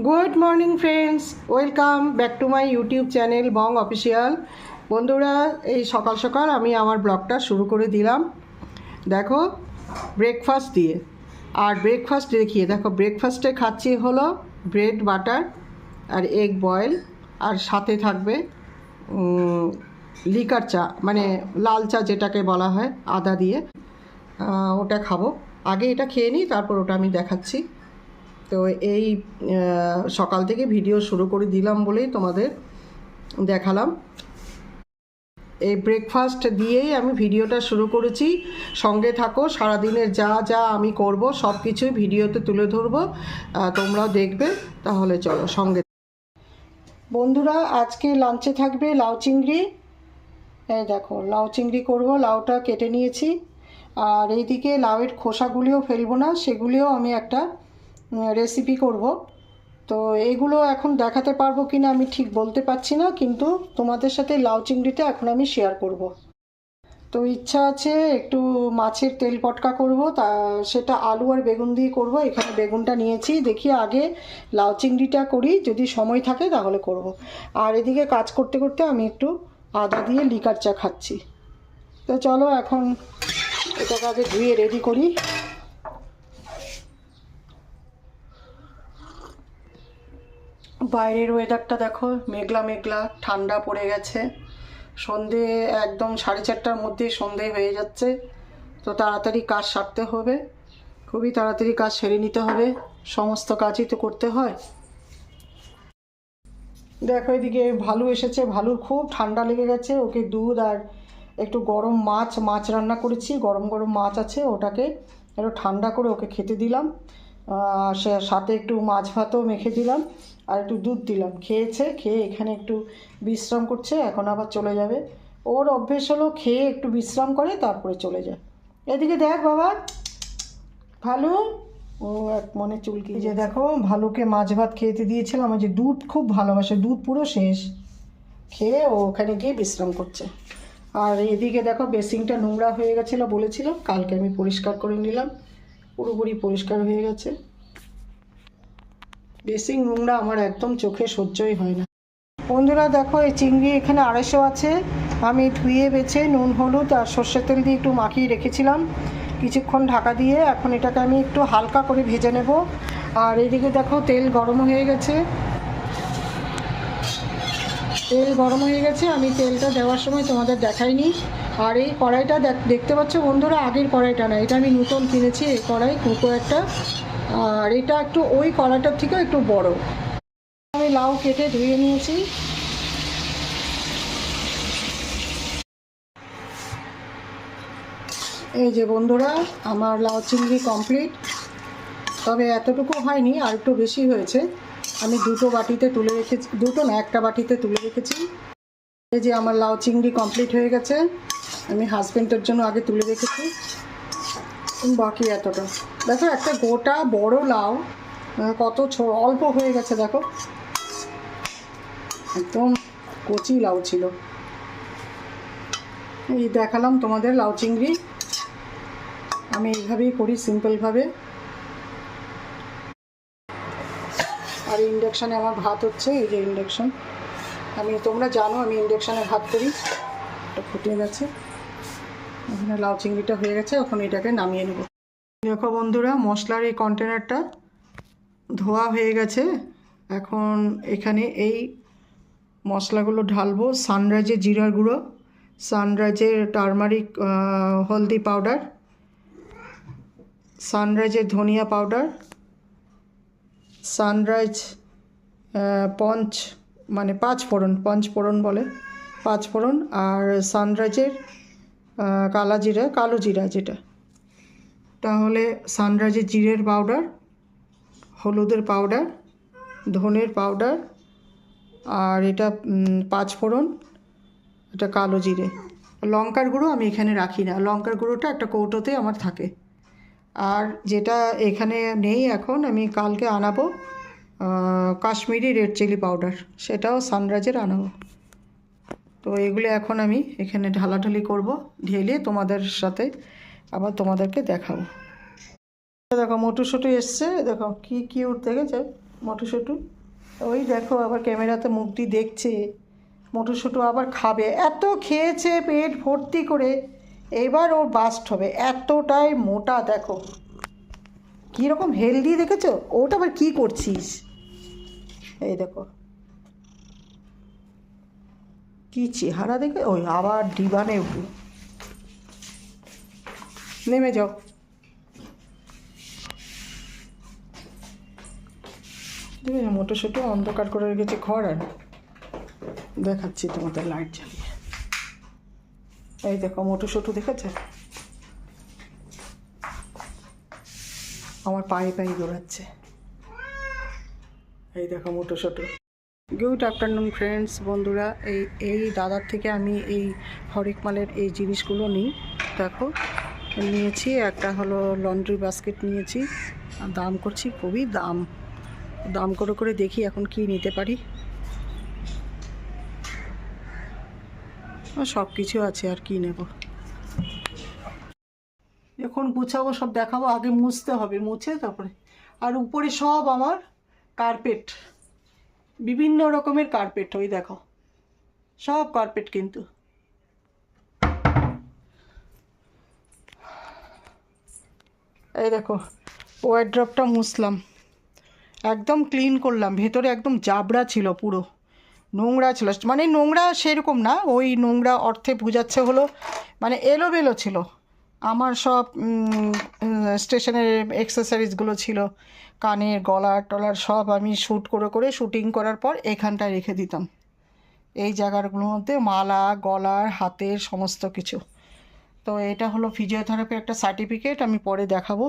Good morning friends welcome back to my YouTube channel Bong official বন্ধুরা, এই সকাল সকাল আমি আমার ব্লগটা শুরু করে দিলাম। দেখো ব্রেকফাস্ট দিয়ে। আর ব্রেকফাস্ট দেখিয়ে, দেখো ব্রেকফাস্টে খাচ্ছি হলো ব্রেড বাটার আর এগ বয়েল আর সাথে থাকবে লিকার চা মানে লাল চা যেটাকে বলা হয়, আদা দিয়ে। ওটা খাব। আগে এটা খেয়ে নিই, তারপর ওটা আমি দেখাচ্ছি। তো এই সকাল থেকে ভিডিও শুরু করে দিলাম বলেই তোমাদের দেখালাম। এই ব্রেকফাস্ট দিয়েই আমি ভিডিওটা শুরু করেছি। সঙ্গে থাকো, সারাদিনের যা যা আমি করব, সব কিছুই ভিডিওতে তুলে ধরবো। তোমরাও দেখবে, তাহলে চলো সঙ্গে। বন্ধুরা, আজকে লাঞ্চে থাকবে লাউ চিংড়ি। এই দেখো, লাউ চিংড়ি করব, লাউটা কেটে নিয়েছি। আর এইদিকে লাউয়ের খোসাগুলিও ফেলব না, সেগুলিও আমি একটা রেসিপি করব। তো এইগুলো এখন দেখাতে পারব কি না আমি ঠিক বলতে পারছি না, কিন্তু তোমাদের সাথে লাউ চিংড়িটা এখন আমি শেয়ার করব। তো ইচ্ছা আছে একটু মাছের তেল পটকা করব, তা সেটা আলু আর বেগুন দিয়ে করব, এখানে বেগুনটা নিয়েছি। দেখি আগে লাউ চিংড়িটা করি, যদি সময় থাকে তাহলে করব। আর এদিকে কাজ করতে করতে আমি একটু আদা দিয়ে লিকার চা খাচ্ছি। তো চলো এখন এটাকে আগে ধুয়ে রেডি করি। বাইরের ওয়েদারটা দেখো, মেঘলা মেঘলা, ঠান্ডা পড়ে গেছে। সন্ধে একদম সাড়ে চারটার মধ্যে সন্ধে হয়ে যাচ্ছে। তো তাড়াতাড়ি কাজ সারতে হবে। খুবই তাড়াতাড়ি কাজ সেরে নিতে হবে। সমস্ত কাজই তো করতে হয়। দেখো এদিকে ভালু এসেছে, ভালুর খুব ঠান্ডা লেগে গেছে। ওকে দুধ আর একটু গরম মাছ মাছ রান্না করেছি। গরম গরম মাছ আছে, ওটাকে একটু ঠান্ডা করে ওকে খেতে দিলাম। সে সাথে একটু মাছ ভাতও মেখে দিলাম আর একটু দুধ দিলাম। খেয়েছে খেয়ে এখানে একটু বিশ্রাম করছে এখন আবার চলে যাবে। ওর অভ্যেস হলো খেয়ে একটু বিশ্রাম করে তারপরে চলে যায়। এদিকে দেখ বাবা ভালো। ও এক মনে চুলকি যে দেখো ভালুকে মাছ ভাত খেতে দিয়েছিলাম। ওই যে দুধ খুব ভালোবাসে দুধ পুরো শেষ। খেয়ে ও ওখানে গিয়ে বিশ্রাম করছে। আর এদিকে দেখো বেসিংটা নোংরা হয়ে গেছিল বলেছিলাম কালকে আমি পরিষ্কার করে নিলাম। পুরোপুরি পরিষ্কার হয়ে গেছে। বেসিং নোংরা আমার একদম চোখে সহ্যই হয় না। বন্ধুরা, দেখো, এই চিংড়ি এখানে আড়াইশো আছে। আমি ধুয়ে, বেছে, নুন, হলুদ আর সর্ষের তেল দিয়ে একটু মাখিয়ে রেখেছিলাম কিছুক্ষণ ঢাকা দিয়ে। এখন এটাকে আমি একটু হালকা করে ভেজে নেব। আর এদিকে দেখো, তেল গরম হয়ে গেছে। তেল গরম হয়ে গেছে। আমি তেলটা দেওয়ার সময় তোমাদের দেখাইনি। আর এই কড়াইটা দেখ- দেখতে পাচ্ছ বন্ধুরা, আগের কড়াইটা না, এটা আমি নতুন কিনেছি, এই কড়াই কুকো একটা। আর এটা একটু ওই কড়াইটার থেকেও একটু বড়। আমি লাউ কেটে ধুয়ে নিয়েছি। এই যে বন্ধুরা, আমার লাউ চিংড়ি কমপ্লিট তবে এতটুকু হয়নি, আর একটু বেশি হয়েছে। আমি দুটো বাটিতে তুলে রেখেছি, দুটো না, একটা বাটিতে তুলে রেখেছি। এই যে আমার লাউ চিংড়ি কমপ্লিট হয়ে গেছে। আমি হাজব্যান্ডের জন্য আগে তুলে রেখেছি। বাকি এতটা। দেখো, একটা গোটা বড় লাউ কত অল্প হয়ে গেছে, দেখো। একদম কচি লাউ ছিল। এই দেখালাম তোমাদের লাউ চিংড়ি। আমি এইভাবেই করি সিম্পলভাবে আর ইন্ডাকশানে আমার ভাত হচ্ছে, এই যে ইন্ডাকশান আমি, তোমরা জানো, আমি ইন্ডাকশানে ভাত করি। এটা ফুটে গেছে। এখানে লাউ চিংড়িটা হয়ে গেছে, এখন এটাকে নামিয়ে নেব। দেখো বন্ধুরা, মশলার এই কন্টেনারটা ধোয়া হয়ে গেছে। এখন এখানে এই মশলাগুলো ঢালবো, সানরাইজের জিরার গুঁড়ো, সানরাইজের টারমারিক হলদি পাউডার, সানরাইজের ধনিয়া পাউডার, সানরাইজ পঞ্চ মানে পাঁচ ফোড়ন পঞ্চ ফোড়ন বলে পাঁচ ফোড়ন আর সানরাইজের কালা জিরা, কালো জিরা যেটা। তাহলে সানরাইজের জিরের পাউডার, হলুদের পাউডার, ধনের পাউডার, আর এটা পাঁচ ফোড়ন, এটা কালো জিরে। লঙ্কার গুঁড়ো আমি এখানে রাখি না। লঙ্কার গুঁড়োটা একটা কৌটোতে আমার থাকে। আর যেটা এখানে নেই এখন, আমি কালকে আনাবো কাশ্মীরি রেড চিলি পাউডার। সেটাও সানরাইজের আনাবো। তো এগুলো এখন আমি এখানে ঢালাঢালি করব, ঢেলে তোমাদের সাথে আবার তোমাদেরকে দেখাবো। দেখো মোটুসুটু এসছে। দেখো, কি কিউট দেখেছে? মটরশুটু। ওই দেখো, আবার ক্যামেরাতে মুখটি দেখছে। মটরশুটু আবার খাবে। এত খেয়েছে পেট ভর্তি করে। এবার ওর বাস্ট হবে। এতটাই মোটা, দেখো। কীরকম হেলদি দেখেছ? ওটা আবার কী করছিস? এই দেখো। কি চেহারা দেখে? ওই আবার ডিবানে উঠবে নেমে যাও। দেখবে মোটরশুটি অন্ধকার করে রেখেছে ঘর আর। দেখাচ্ছি তোমাদের লাইট জ্বালিয়ে। এই দেখো, মোটরশুটু দেখেছে? আমার পায়ে পায়ে দৌড়াচ্ছে। এই দেখো, মোটরশুটু। গুড আফটারনুন ফ্রেন্ডস, বন্ধুরা। এই এই দাদার থেকে আমি এই হরেক মালের এই জিনিসগুলো নিই। দেখো, নিয়েছি, একটা হলো লন্ড্রি বাস্কেট নিয়েছি। দাম করছি খুবই দাম। দাম করে করে দেখি এখন কি নিতে পারি। সব কিছু আছে, আর কি নেব। এখন গুছাবো, সব দেখাবো, আগে মুছতে হবে, মুছে তারপরে। আর উপরে সব আমার কার্পেট। বিভিন্ন রকমের কার্পেট ওই দেখো। সব কার্পেট কিন্তু। এই দেখো ওয়ার্ড্রপটা মুছলাম। একদম ক্লিন করলাম, ভেতরে একদম জাবড়া ছিল পুরো। নোংরা ছিল। মানে নোংরা সেরকম না, ওই নোংরা অর্থে বোঝাচ্ছে হলো মানে এলোবেলো ছিল। আমার সব স্টেশনের এক্সেসারিজগুলো ছিল। কানের গলার টলার সব আমি শ্যুট করে করে শ্যুটিং করার পর এখানটায় রেখে দিতাম। এই জায়গাগুলোর মধ্যে মালা, গলার, হাতের সমস্ত কিছু। তো এটা হলো ফিজিওথেরাপির একটা সার্টিফিকেট আমি পরে দেখাবো।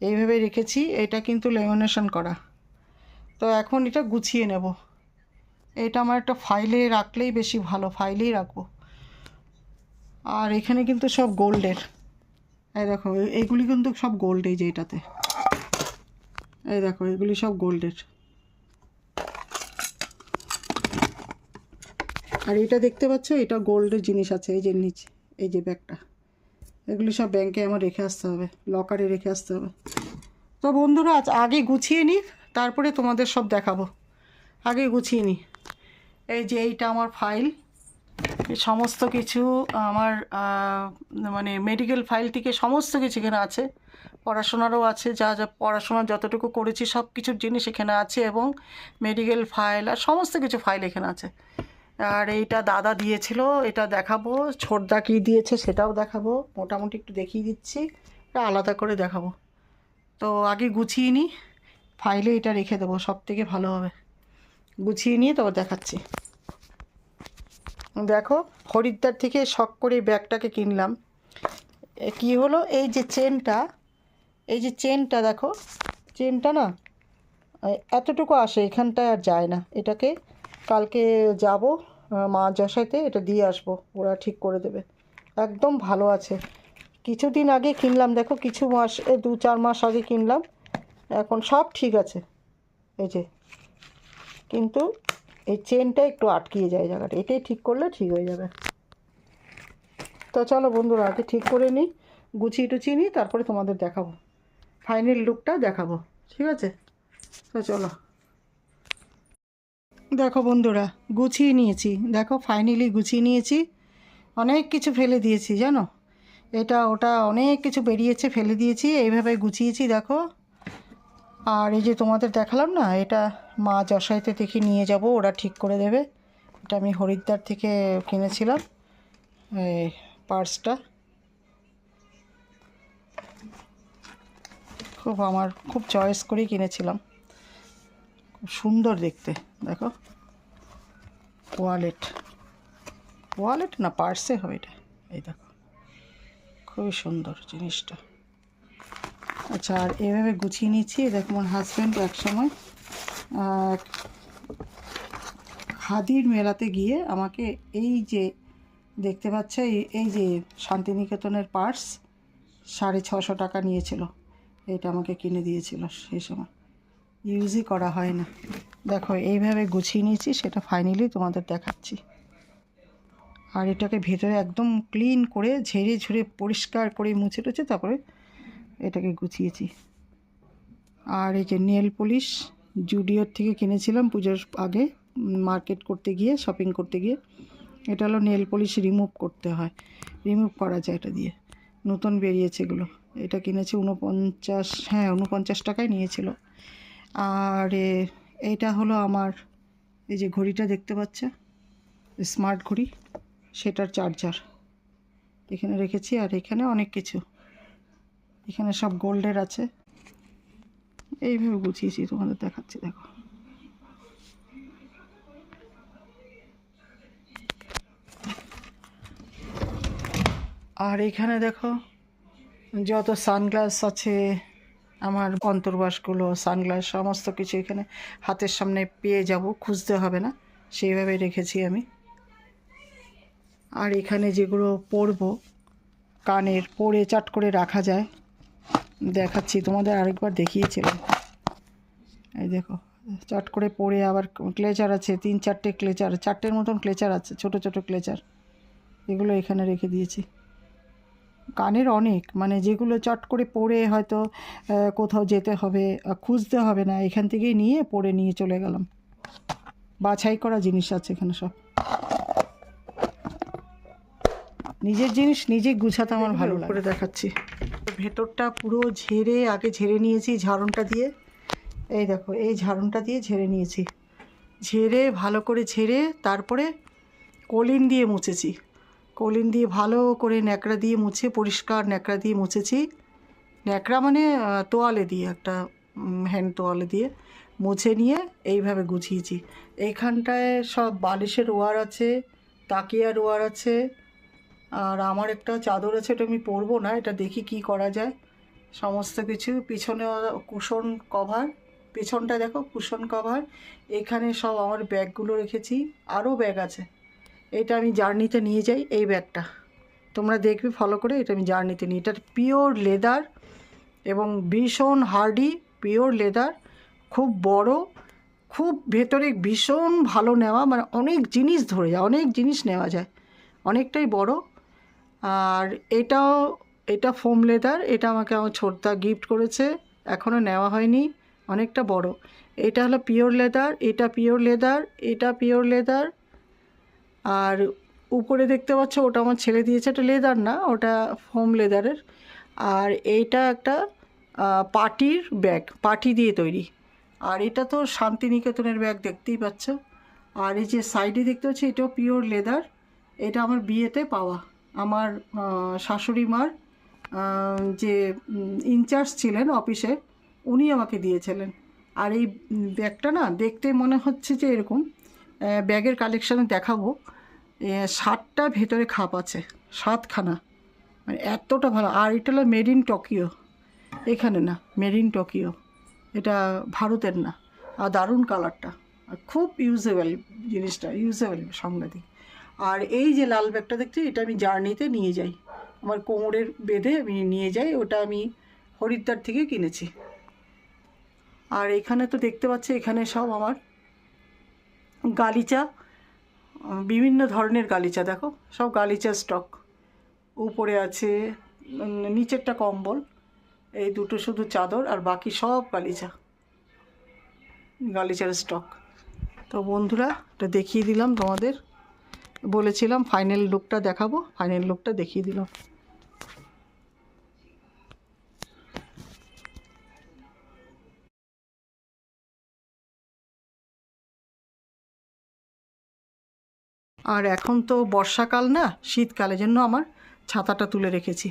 এইভাবে রেখেছি, এটা কিন্তু লেমিনেশন করা। তো এখন এটা গুছিয়ে নেব। এটা আমার একটা ফাইলে রাখলেই বেশি ভালো ফাইলেই রাখব। আর এখানে কিন্তু সব গোল্ডের এই দেখো, এই- এইগুলি কিন্তু সব গোল্ড এই যে এটাতে। এই দেখো, এগুলি সব গোল্ডের আর এটা দেখতে পাচ্ছ, এটা গোল্ডের জিনিস আছে, এই যে নিচে, এই যে ব্যাগটা। এগুলি সব ব্যাংকে আমার রেখে আসতে হবে লকারে রেখে আসতে হবে। তো বন্ধুরা, আজ আগে গুছিয়ে নিই তারপরে তোমাদের সব দেখাবো। আগে গুছিয়ে নিই এই যে এইটা আমার ফাইল সমস্ত কিছু, আমার মানে মেডিকেল ফাইল থেকে সমস্ত কিছু এখানে আছে। পড়াশোনারও আছে, যা যা পড়াশোনা যতটুকু করেছি সব কিছুর জিনিস এখানে আছে এবং মেডিকেল ফাইল আর সমস্ত কিছু ফাইল এখানে আছে। আর এইটা দাদা দিয়েছিল, এটা দেখাবো। ছোটদা কী দিয়েছে সেটাও দেখাবো। মোটামুটি একটু দেখিয়ে দিচ্ছি, এটা আলাদা করে দেখাবো। তো আগে গুছিয়ে নিই ফাইলে এটা রেখে দেবো সব থেকে ভালো হবে। গুছিয়ে নিয়ে তবে দেখাচ্ছি। দেখো হরিদ্বার থেকে শখ করে ব্যাগটাকে কিনলাম। কি হলো? এই যে চেনটা, এই যে চেনটা দেখো, চেনটা না এতটুকু আসে, এখানটায় আর যায় না। এটাকে কালকে যাব মা যশাইতে, এটা দিয়ে আসব, ওরা ঠিক করে দেবে। একদম ভালো আছে। কিছুদিন আগে কিনলাম, দেখো, কিছু মাস দু চার মাস আগে কিনলাম, এখন সব ঠিক আছে। এই যে, কিন্তু এই চেনটা একটু আটকিয়ে যায় জায়গাটা। এটাই ঠিক করলে ঠিক হয়ে যাবে। তো চলো বন্ধুরা, আগে ঠিক করে নিই, গুছিয়ে টুছিয়ে নিই, তারপরে তোমাদের দেখাবো। ফাইনাল লুকটা দেখাবো, ঠিক আছে? তো চলো। দেখো বন্ধুরা, গুছিয়ে নিয়েছি। দেখো ফাইনালি গুছিয়ে নিয়েছি। অনেক কিছু ফেলে দিয়েছি, জানো? এটা, ওটা অনেক কিছু বেরিয়েছে, ফেলে দিয়েছি, এইভাবে গুছিয়েছি, দেখো। আর এই যে তোমাদের দেখালাম না, এটা মা যশাইতে থেকে নিয়ে যাব, ওরা ঠিক করে দেবে। এটা আমি হরিদ্বার থেকে কিনেছিলাম পার্সটা। খুব আমার, খুব চয়েস করেই কিনেছিলাম। খুব সুন্দর দেখতে, দেখো। ওয়ালেট। ওয়ালেট না, পার্সে হবে এটা। এই দেখো, খুবই সুন্দর জিনিসটা। আচ্ছা আর এভাবে গুছিয়ে নিচ্ছি দেখো আমার হাজব্যান্ড এক সময় খাদির মেলাতে গিয়ে আমাকে এই যে দেখতে পাচ্ছ, এই- যে শান্তিনিকেতনের পার্স সাড়ে ছশো টাকা নিয়েছিল। এটা আমাকে কিনে দিয়েছিল সেই সময়। ইউজই করা হয় না। দেখো, এইভাবে গুছিয়ে নিয়েছি, সেটা ফাইনালি তোমাদের দেখাচ্ছি। আর এটাকে ভেতরে একদম ক্লিন করে ঝেড়ে ঝুড়ে পরিষ্কার করে মুছে টুছে তারপরে এটাকে গুছিয়েছি। আর এই যে নেল পলিশ জুডিওর থেকে কিনেছিলাম পুজোর আগে মার্কেট করতে গিয়ে শপিং করতে গিয়ে। এটা হলো নেল পলিশ রিমুভ করতে হয়। রিমুভ করা যায় এটা দিয়ে। নতুন বেরিয়েছে এগুলো। এটা কিনেছি উনপঞ্চাশ হ্যাঁ উনপঞ্চাশ টাকায় নিয়েছিল। আর এ, এইটা হলো আমার এই যে ঘড়িটা দেখতে পাচ্ছে? স্মার্ট ঘড়ি সেটার চার্জার। এখানে রেখেছি আর এখানে অনেক কিছু। এখানে সব গোল্ডের আছে। এইভাবে গুছিয়েছি তোমাদের দেখাচ্ছি, দেখো। আর এখানে দেখো, যত সানগ্লাস আছে, আমার অন্তর্বাসগুলো, সানগ্লাস, সমস্ত কিছু এখানে হাতের সামনে পেয়ে যাব, খুঁজতে হবে না, সেইভাবে রেখেছি আমি। আর এখানে যেগুলো পরবো, কানের পরে চাট করে রাখা যায় দেখাচ্ছি তোমাদের আরেকবার দেখিয়েছিলাম এই দেখো চট করে পড়ে আবার ক্লেচার আছে তিন চারটে ক্লেচার চারটের মতন ক্লেচার আছে ছোট ছোট ক্লেচার। এগুলো এখানে রেখে দিয়েছি। কানের অনেক মানে যেগুলো চট করে পড়ে হয়তো কোথাও যেতে হবে খুঁজতে হবে না এখান থেকেই নিয়ে পড়ে নিয়ে চলে গেলাম। বাছাই করা জিনিস আছে এখানে সব। নিজের জিনিস নিজে গুছাতে আমার ভালো করে দেখাচ্ছি। ভেতরটা পুরো ঝেড়ে, আগে ঝেড়ে নিয়েছি ঝাড়নটা দিয়ে। এই দেখো, এই ঝাড়নটা দিয়ে ঝেড়ে নিয়েছি। ঝেড়ে, ভালো করে ঝেড়ে, তারপরে কলিন দিয়ে মুছেছি। কলিন দিয়ে ভালো করে ন্যাকড়া দিয়ে মুছে, পরিষ্কার ন্যাকড়া দিয়ে মুছেছি। ন্যাকড়া মানে তোয়ালে দিয়ে, একটা হ্যান্ড তোয়ালে দিয়ে মুছে নিয়ে এইভাবে গুছিয়েছি। এইখানটায় সব বালিশের ওয়ার আছে, তাকিয়ার ওয়ার আছে আর আমার একটা চাদর আছে, এটা আমি পরবো না, এটা দেখি কি করা যায়। সমস্ত কিছু, পিছনে কুশন কভার, পেছনটা দেখো কুশন কভার, এখানে সব আমার ব্যাগগুলো রেখেছি, আরও ব্যাগ আছে। এটা আমি জার্নিতে নিয়ে যাই, এই ব্যাগটা। তোমরা দেখবে ফলো করে এটা আমি জার্নিতে নিই। এটা পিওর লেদার এবং ভীষণ হার্ডি পিওর লেদার খুব বড়, খুব ভেতরে ভীষণ ভালো নেওয়া মানে অনেক জিনিস ধরে যায়, অনেক জিনিস নেওয়া যায়। অনেকটাই বড় আর এটাও এটা ফোম লেদার এটা আমাকে আমার ছোটদা গিফট করেছে এখনও নেওয়া হয়নি অনেকটা বড়। এটা হলো পিওর লেদার এটা পিওর লেদার এটা পিওর লেদার আর উপরে দেখতে পাচ্ছ ওটা আমার ছেলে দিয়েছে এটা লেদার না ওটা ফোম লেদারের আর এইটা একটা আহ, পার্টির ব্যাগ পার্টি দিয়ে তৈরি। আর এটা তো শান্তিনিকেতনের ব্যাগ দেখতেই পাচ্ছ। আর এই যে সাইডে দেখতে পাচ্ছি এটাও পিওর লেদার এটা আমার বিয়েতে পাওয়া। আমার শাশুড়ি মার যে ইনচার্জ ছিলেন অফিসে উনি আমাকে দিয়েছিলেন। আর এই ব্যাগটা না দেখতে মনে হচ্ছে যে এরকম ব্যাগের কালেকশানে দেখাবো। সাতটা ভেতরে খাপ আছে, সাতখানা। মানে এতটা ভালো। আর এটা হলো মেড ইন টোকিও এখানে না মেড ইন টোকিও এটা ভারতের না। আর দারুণ কালারটা আর খুব ইউজেবল জিনিসটা ইউজেবল সাংঘাতিক আর এই যে লাল ব্যাগটা দেখছি এটা আমি জার্নিতে নিয়ে যাই। আমার কোমরের বেঁধে আমি নিয়ে যাই, ওটা আমি হরিদ্বার থেকে কিনেছি। আর এখানে তো দেখতে পাচ্ছি, এখানে সব আমার গালিচা, বিভিন্ন ধরনের গালিচা, দেখো, সব গালিচা স্টক। উপরে আছে নিচেরটা কম্বল, এই দুটো শুধু চাদর, আর বাকি সব গালিচা, গালিচার স্টক। তো বন্ধুরা, এটা দেখিয়ে দিলাম তোমাদের। বলেছিলাম ফাইনাল লুকটা দেখাবো ফাইনাল লুকটা দেখিয়ে দিলাম। আর এখন তো বর্ষাকাল না শীতকালের জন্য আমার ছাতাটা তুলে রেখেছি।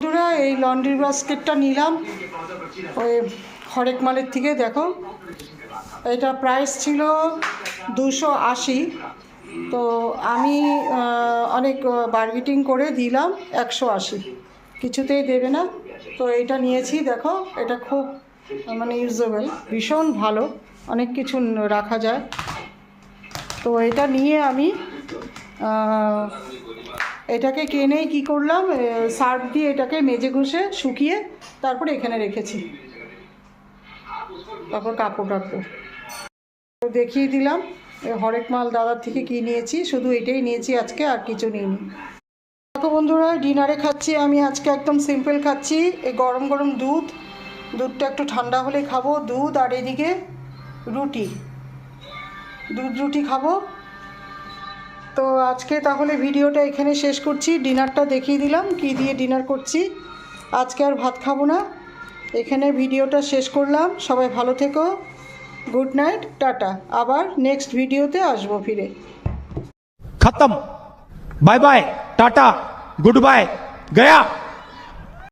বন্ধুরা, এই লন্ড্রি বাস্কেটটা নিলাম। ওই হরেক মালের থেকে দেখো। এটা প্রাইস ছিল দুশো আশি। তো আমি অনেক বার্গেটিং করে দিলাম একশো আশি। কিছুতেই দেবে না। তো এটা নিয়েছি, দেখো, এটা খুব মানে ইউজেবল ভীষণ ভালো, অনেক কিছু রাখা যায়। তো এটা নিয়ে আমি এটাকে কিনেই কি করলাম সার্ফ দিয়ে এটাকে মেজে ঘষে শুকিয়ে তারপরে এখানে রেখেছি। তারপর কাপড় তো দেখিয়ে দিলাম। হরেক মাল দাদার থেকে কি নিয়েছি? শুধু এটাই নিয়েছি আজকে, আর কিছু নিইনি। দেখো বন্ধুরা, ডিনারে খাচ্ছি আমি আজকে, একদম সিম্পল খাচ্ছি। এই গরম গরম দুধ, দুধটা একটু ঠান্ডা হলে খাব, দুধ আর এদিকে রুটি। দুধ রুটি খাব। তো আজকে তাহলে ভিডিওটা এখানে শেষ করছি। ডিনারটা দেখিয়ে দিলাম, কি দিয়ে ডিনার করছি। আজকে আর ভাত খাব না। এখানে ভিডিওটা শেষ করলাম। সবাই ভালো থেকো। Good night tata. আবার নেক্সট ভিডিওতে আসব ফিরে। খতম। Bye bye tata. Good bye Gaya.